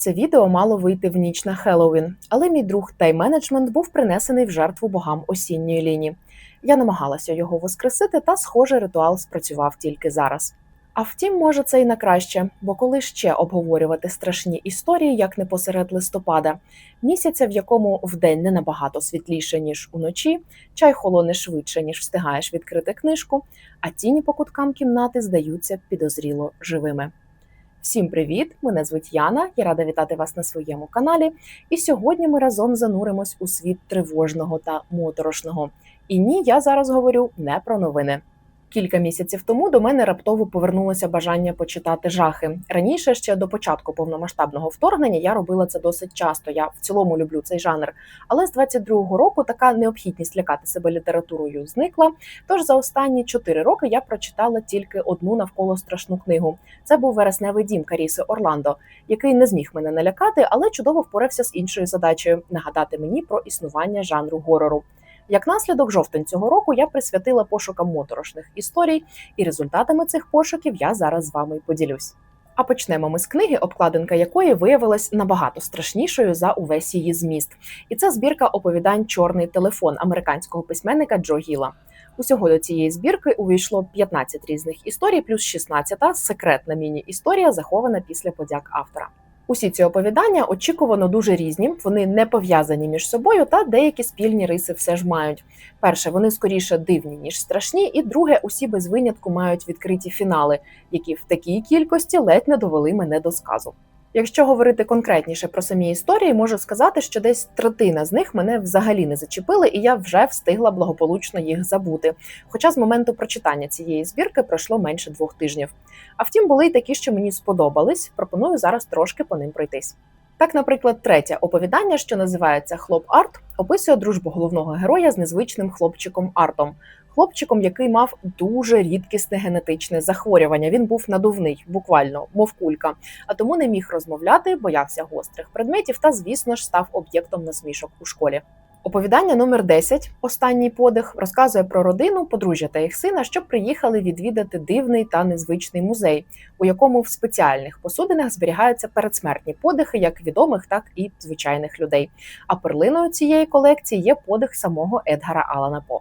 Це відео мало вийти в ніч на Хеллоуін, але мій друг тайм-менеджмент був принесений в жертву богам осінньої лінії. Я намагалася його воскресити, та, схоже, ритуал спрацював тільки зараз. А втім, може, це й на краще, бо коли ще обговорювати страшні історії, як не посеред листопада, місяця, в якому вдень не набагато світліше, ніж уночі, чай холоне швидше, ніж встигаєш відкрити книжку, а тіні по куткам кімнати здаються підозріло живими. Всім привіт! Мене звуть Яна. Я рада вітати вас на своєму каналі. І сьогодні ми разом зануримось у світ тривожного та моторошного. І ні, я зараз говорю не про новини. Кілька місяців тому до мене раптово повернулося бажання почитати жахи. Раніше, ще до початку повномасштабного вторгнення, я робила це досить часто. Я в цілому люблю цей жанр. Але з 22-го року така необхідність лякати себе літературою зникла. Тож за останні 4 роки я прочитала тільки одну навколо страшну книгу. Це був вересневий дім Каріси Орландо, який не зміг мене налякати, але чудово впорався з іншою задачею нагадати мені про існування жанру горору. Як наслідок жовтень цього року я присвятила пошукам моторошних історій, і результатами цих пошуків я зараз з вами поділюсь. А почнемо ми з книги, обкладинка якої виявилась набагато страшнішою за увесь її зміст. І це збірка оповідань Чорний телефон американського письменника Джо Гіла. Усього до цієї збірки увійшло 15 різних історій, плюс 16 секретна міні-історія, захована після подяк автора. Усі ці оповідання очікувано дуже різні, вони не пов'язані між собою, та деякі спільні риси все ж мають. Перше, вони скоріше дивні ніж страшні, і друге, усі без винятку мають відкриті фінали, які в такій кількості ледь не довели мене до сказу. Якщо говорити конкретніше про самі історії, можу сказати, що десь третина з них мене взагалі не зачепили, і я вже встигла благополучно їх забути. Хоча з моменту прочитання цієї збірки пройшло менше двох тижнів. А втім, були й такі, що мені сподобались. Пропоную зараз трошки по ним пройтись. Так, наприклад, третє оповідання, що називається Хлоп Арт, описує дружбу головного героя з незвичним хлопчиком Артом, хлопчиком, який мав дуже рідкісне генетичне захворювання. Він був надувний, буквально, мов кулька, а тому не міг розмовляти, боявся гострих предметів та, звісно ж, став об'єктом насмішок у школі. Оповідання номер 10 Останній подих розказує про родину, подружжя та їх сина, що приїхали відвідати дивний та незвичний музей, у якому в спеціальних посудинах зберігаються передсмертні подихи, як відомих, так і звичайних людей. А перлиною цієї колекції є подих самого Едгара Алана По.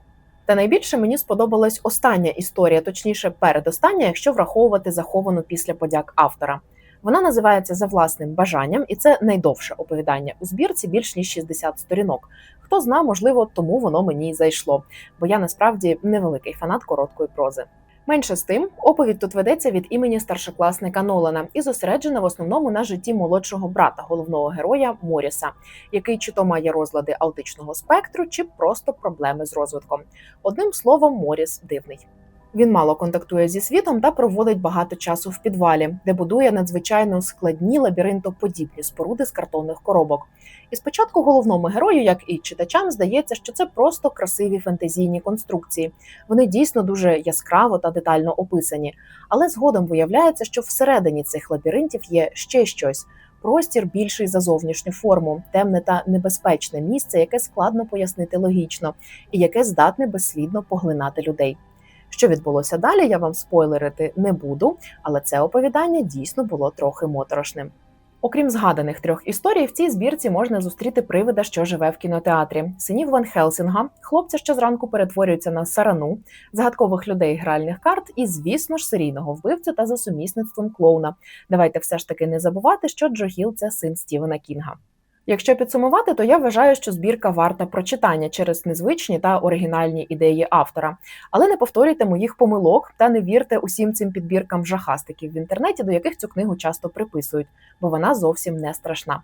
Та найбільше мені сподобалась остання історія, точніше, передостання, якщо враховувати заховану після подяк автора. Вона називається за власним бажанням, і це найдовше оповідання у збірці більш ніж 60 сторінок. Хто зна, можливо, тому воно мені й зайшло, бо я насправді невеликий фанат короткої прози. Менше з тим, оповідь тут ведеться від імені старшокласника Нолана і зосереджена в основному на житті молодшого брата головного героя Моріса, який чи то має розлади аутичного спектру, чи просто проблеми з розвитком. Одним словом, Моріс дивний. Він мало контактує зі світом та проводить багато часу в підвалі, де будує надзвичайно складні лабіринтоподібні споруди з картонних коробок. І спочатку головному герою, як і читачам, здається, що це просто красиві фентезійні конструкції. Вони дійсно дуже яскраво та детально описані. Але згодом виявляється, що всередині цих лабіринтів є ще щось. Простір більший за зовнішню форму, темне та небезпечне місце, яке складно пояснити логічно, і яке здатне безслідно поглинати людей. Що відбулося далі, я вам спойлерити не буду, але це оповідання дійсно було трохи моторошним. Окрім згаданих трьох історій, в цій збірці можна зустріти привида, що живе в кінотеатрі, синів Ван Хелсінга, хлопця, що зранку перетворюється на сарану, загадкових людей гральних карт, і, звісно ж, серійного вбивцю та за сумісництвом клоуна. Давайте все ж таки не забувати, що Джо Гіл – це син Стівена Кінга. Якщо підсумувати, то я вважаю, що збірка варта прочитання через незвичні та оригінальні ідеї автора. Але не повторюйте моїх помилок та не вірте усім цим підбіркам жахастиків в інтернеті, до яких цю книгу часто приписують, бо вона зовсім не страшна.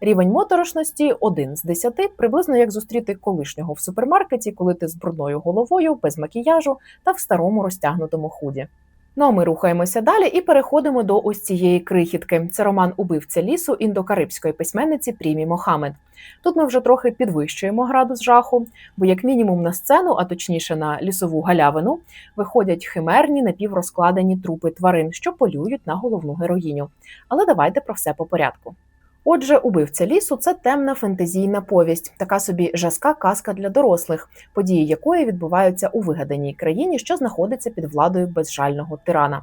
Рівень моторошності один з десяти, приблизно як зустріти колишнього в супермаркеті, коли ти з брудною головою, без макіяжу та в старому розтягнутому худі. Ну а ми рухаємося далі і переходимо до ось цієї крихітки. Це роман Убивця лісу індокарибської письменниці Прімі Мохамед. Тут ми вже трохи підвищуємо градус жаху, бо, як мінімум, на сцену, а точніше на лісову галявину, виходять химерні напіврозкладені трупи тварин, що полюють на головну героїню. Але давайте про все по порядку. Отже, убивця лісу це темна фентезійна повість, така собі жаска казка для дорослих, події якої відбуваються у вигаданій країні, що знаходиться під владою безжального тирана.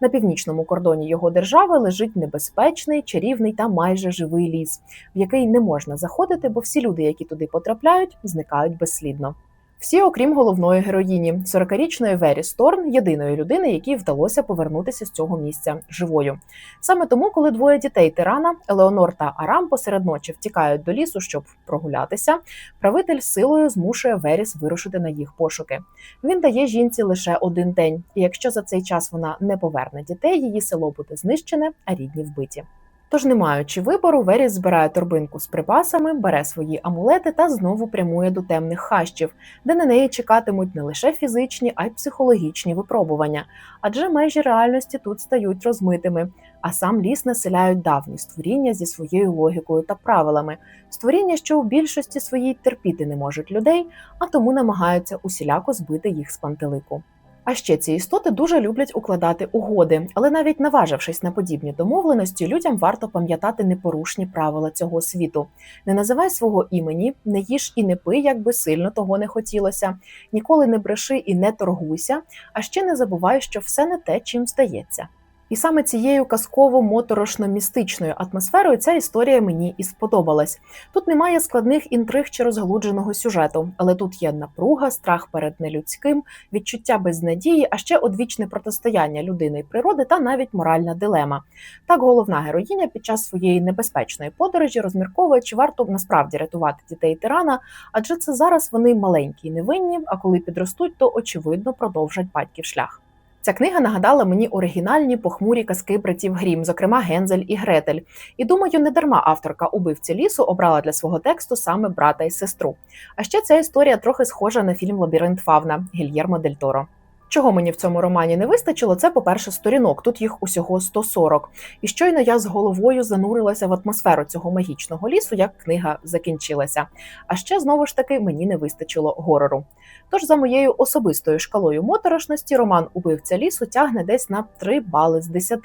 На північному кордоні його держави лежить небезпечний, чарівний та майже живий ліс, в який не можна заходити, бо всі люди, які туди потрапляють, зникають безслідно. Всі, окрім головної героїні, 40-річної Вері Сторн, єдиної людини, якій вдалося повернутися з цього місця живою. Саме тому, коли двоє дітей тирана Елеонор та Арам посеред ночі втікають до лісу, щоб прогулятися, правитель силою змушує Веріс вирушити на їх пошуки. Він дає жінці лише один день, і якщо за цей час вона не поверне дітей, її село буде знищене, а рідні вбиті. Тож, не маючи вибору, Веріс збирає торбинку з припасами, бере свої амулети та знову прямує до темних хащів, де на неї чекатимуть не лише фізичні, а й психологічні випробування, адже межі реальності тут стають розмитими, а сам ліс населяють давні створіння зі своєю логікою та правилами, створіння, що у більшості своїй терпіти не можуть людей, а тому намагаються усіляко збити їх з пантелику. А ще ці істоти дуже люблять укладати угоди, але навіть наважившись на подібні домовленості, людям варто пам'ятати непорушні правила цього світу. Не називай свого імені, не їж і не пий, як би сильно того не хотілося, ніколи не бреши і не торгуйся, а ще не забувай, що все не те, чим здається. І саме цією казково-моторошно-містичною атмосферою ця історія мені і сподобалась. Тут немає складних інтриг чи розгалудженого сюжету, але тут є напруга, страх перед нелюдським, відчуття безнадії, а ще одвічне протистояння людини і природи та навіть моральна дилема. Так головна героїня під час своєї небезпечної подорожі розмірковує, чи варто насправді рятувати дітей тирана, адже це зараз вони маленькі і невинні, а коли підростуть, то очевидно продовжать батьків шлях. Ця книга нагадала мені оригінальні похмурі казки братів Грім, зокрема Гензель і Гретель. І думаю, не дарма авторка убивці лісу обрала для свого тексту саме брата і сестру. А ще ця історія трохи схожа на фільм Лабіринт Фавна Гільєрмо Дель Торо. Чого мені в цьому романі не вистачило, це, по-перше, сторінок. Тут їх усього 140. І щойно я з головою занурилася в атмосферу цього магічного лісу, як книга закінчилася. А ще знову ж таки мені не вистачило горору. Тож, за моєю особистою шкалою моторошності, роман Убивця лісу тягне десь на 3 бали з 10.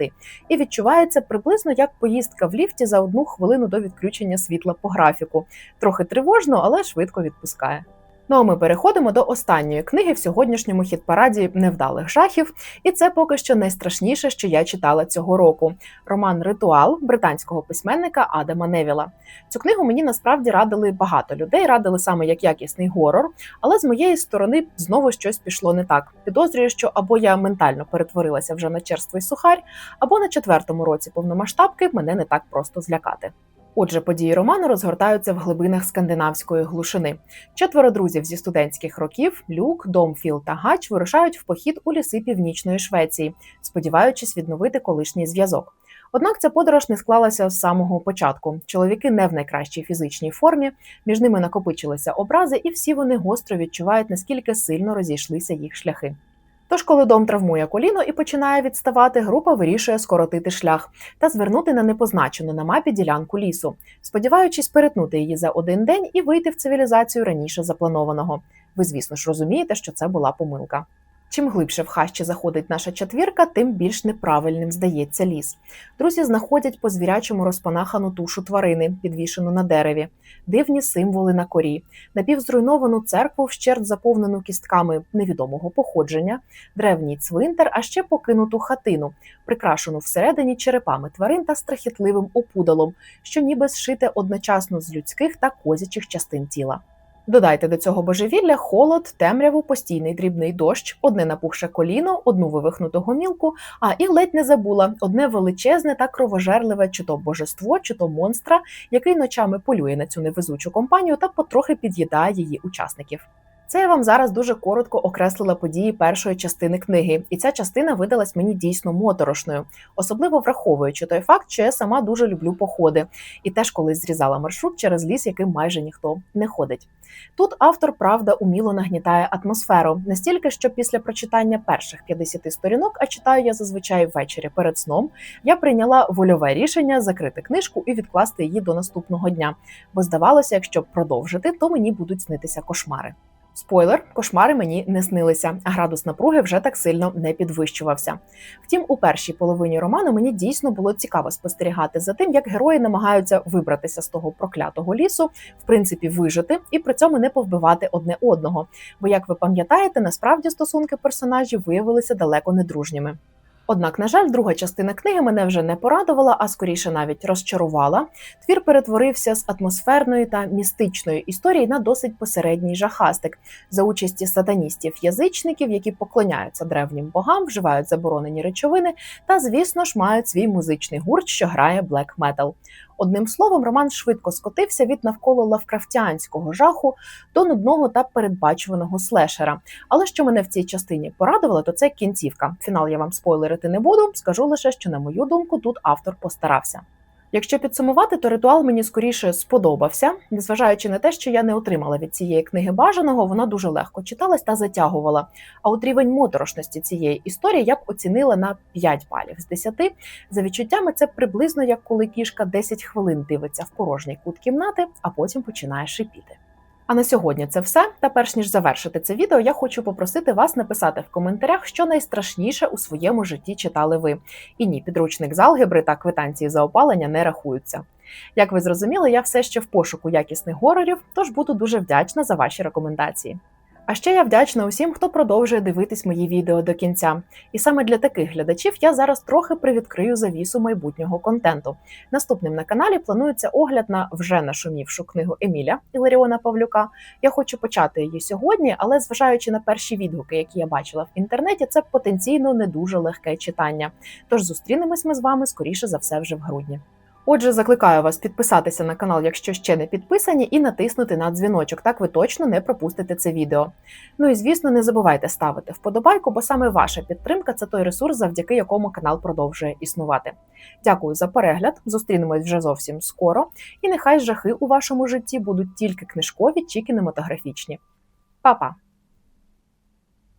і відчувається приблизно як поїздка в ліфті за одну хвилину до відключення світла по графіку. Трохи тривожно, але швидко відпускає. Ну а ми переходимо до останньої книги в сьогоднішньому хіт-параді невдалих жахів, і це поки що найстрашніше, що я читала цього року. Роман Ритуал британського письменника Адама Невіла. Цю книгу мені насправді радили багато людей, радили саме як якісний горор, але з моєї сторони знову щось пішло не так. Підозрюю, що або я ментально перетворилася вже на черствий сухарь, або на четвертому році повномасштабки мене не так просто злякати. Отже, події роману розгортаються в глибинах скандинавської глушини. Четверо друзів зі студентських років Люк, Дом, Філ та Гач вирушають в похід у ліси північної Швеції, сподіваючись відновити колишній зв'язок. Однак ця подорож не склалася з самого початку. Чоловіки не в найкращій фізичній формі, між ними накопичилися образи, і всі вони гостро відчувають, наскільки сильно розійшлися їх шляхи. Тож, коли дом травмує коліно і починає відставати, група вирішує скоротити шлях та звернути на непозначену на мапі ділянку лісу, сподіваючись перетнути її за один день і вийти в цивілізацію раніше запланованого. Ви, звісно ж, розумієте, що це була помилка. Чим глибше в хащі заходить наша четвірка, тим більш неправильним здається ліс. Друзі знаходять по звірячому розпанахану тушу тварини, підвішену на дереві, дивні символи на корі, напівзруйновану церкву, вщерть заповнену кістками невідомого походження, древній цвинтар, а ще покинуту хатину, прикрашену всередині черепами тварин та страхітливим опудалом, що ніби зшите одночасно з людських та козячих частин тіла. Додайте до цього божевілля холод, темряву, постійний дрібний дощ, одне напухше коліно, одну вивихнуту гомілку, а і ледь не забула одне величезне та кровожерливе, чи то божество, чи то монстра, який ночами полює на цю невезучу компанію та потрохи під'їдає її учасників. Це я вам зараз дуже коротко окреслила події першої частини книги, і ця частина видалась мені дійсно моторошною, особливо враховуючи той факт, що я сама дуже люблю походи, і теж колись зрізала маршрут через ліс, яким майже ніхто не ходить. Тут автор правда уміло нагнітає атмосферу настільки, що після прочитання перших 50 сторінок, а читаю я зазвичай ввечері перед сном, я прийняла вольове рішення закрити книжку і відкласти її до наступного дня, бо здавалося, якщо продовжити, то мені будуть снитися кошмари. Спойлер, кошмари мені не снилися, а градус напруги вже так сильно не підвищувався. Втім, у першій половині роману мені дійсно було цікаво спостерігати за тим, як герої намагаються вибратися з того проклятого лісу, в принципі, вижити і при цьому не повбивати одне одного. Бо, як ви пам'ятаєте, насправді стосунки персонажів виявилися далеко не дружніми. Однак, на жаль, друга частина книги мене вже не порадувала, а скоріше навіть розчарувала. Твір перетворився з атмосферної та містичної історії на досить посередній жахастик за участі сатаністів-язичників, які поклоняються древнім богам, вживають заборонені речовини та, звісно ж, мають свій музичний гурт, що грає блек метал. Одним словом, роман швидко скотився від навколо лавкрафтянського жаху до нудного та передбачуваного слешера. Але що мене в цій частині порадувало, то це кінцівка. Фінал я вам спойлерити не буду. Скажу лише, що на мою думку тут автор постарався. Якщо підсумувати, то ритуал мені скоріше сподобався, незважаючи на те, що я не отримала від цієї книги бажаного, вона дуже легко читалась та затягувала. А от рівень моторошності цієї історії я б оцінила на 5 балів з 10. За відчуттями, це приблизно як коли кішка 10 хвилин дивиться в порожній кут кімнати, а потім починає шипіти. А на сьогодні це все. Та перш ніж завершити це відео, я хочу попросити вас написати в коментарях, що найстрашніше у своєму житті читали ви. І ні, підручник з алгебри та квитанції за опалення не рахуються. Як ви зрозуміли, я все ще в пошуку якісних горорів, тож буду дуже вдячна за ваші рекомендації. А ще я вдячна усім, хто продовжує дивитись мої відео до кінця. І саме для таких глядачів я зараз трохи привідкрию завісу майбутнього контенту. Наступним на каналі планується огляд на вже нашумівшу книгу Еміля Іларіона Павлюка. Я хочу почати її сьогодні, але зважаючи на перші відгуки, які я бачила в інтернеті, це потенційно не дуже легке читання. Тож зустрінемось ми з вами скоріше за все вже в грудні. Отже, закликаю вас підписатися на канал, якщо ще не підписані, і натиснути на дзвіночок. Так ви точно не пропустите це відео. Ну і звісно, не забувайте ставити вподобайку, бо саме ваша підтримка це той ресурс, завдяки якому канал продовжує існувати. Дякую за перегляд. Зустрінемось вже зовсім скоро. І нехай жахи у вашому житті будуть тільки книжкові чи кінематографічні. Па-па!